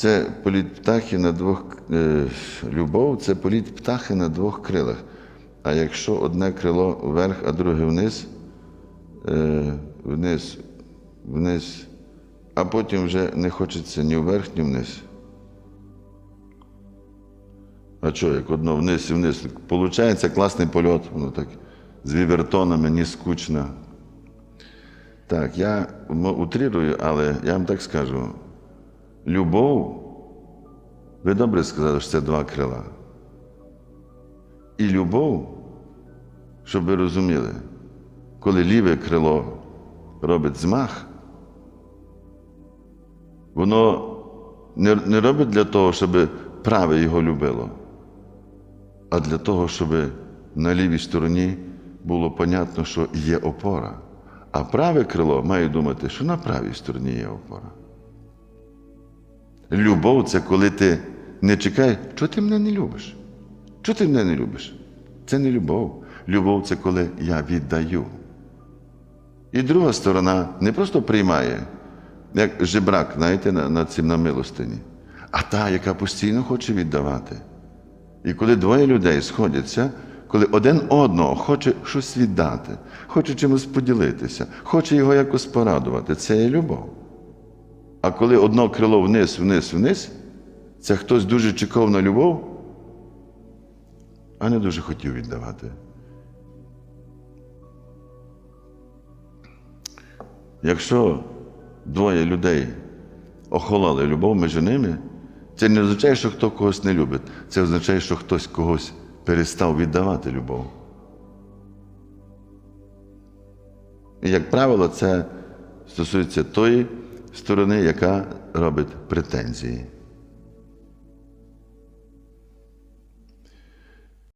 Це політ птахи на двох е, любов це політ птахи на двох крилах. А якщо одне крило вверх, а друге вниз, е, вниз, вниз, а потім вже не хочеться ні вверх, ні вниз. А що, як одно вниз і вниз? Получається класний польот, воно так з вівертонами, не скучно. Так, я утрирую, але я вам так скажу. Любов, ви добре сказали, що це два крила. І любов, щоб ви розуміли, коли ліве крило робить змах, воно не, робить для того, щоб праве його любило, а для того, щоб на лівій стороні було понятно, що є опора. А праве крило має думати, що на правій стороні є опора. Любов це коли ти не чекаєш, що ти мене не любиш? Чого ти мене не любиш? Це не любов. Любов це коли я віддаю. І друга сторона не просто приймає, як жебрак, знаєте, на, на цим на милостині, а та, яка постійно хоче віддавати. І коли двоє людей сходяться, коли один одного хоче щось віддати, хоче чимось поділитися, хоче його якось порадувати, це є любов. А коли одно крило вниз, вниз, вниз, це хтось дуже чекав на любов, а не дуже хотів віддавати. Якщо двоє людей охололи любов між ними, це не означає, що хто когось не любить. Це означає, що хтось когось перестав віддавати любов. І, як правило, це стосується тої сторони, яка робить претензії.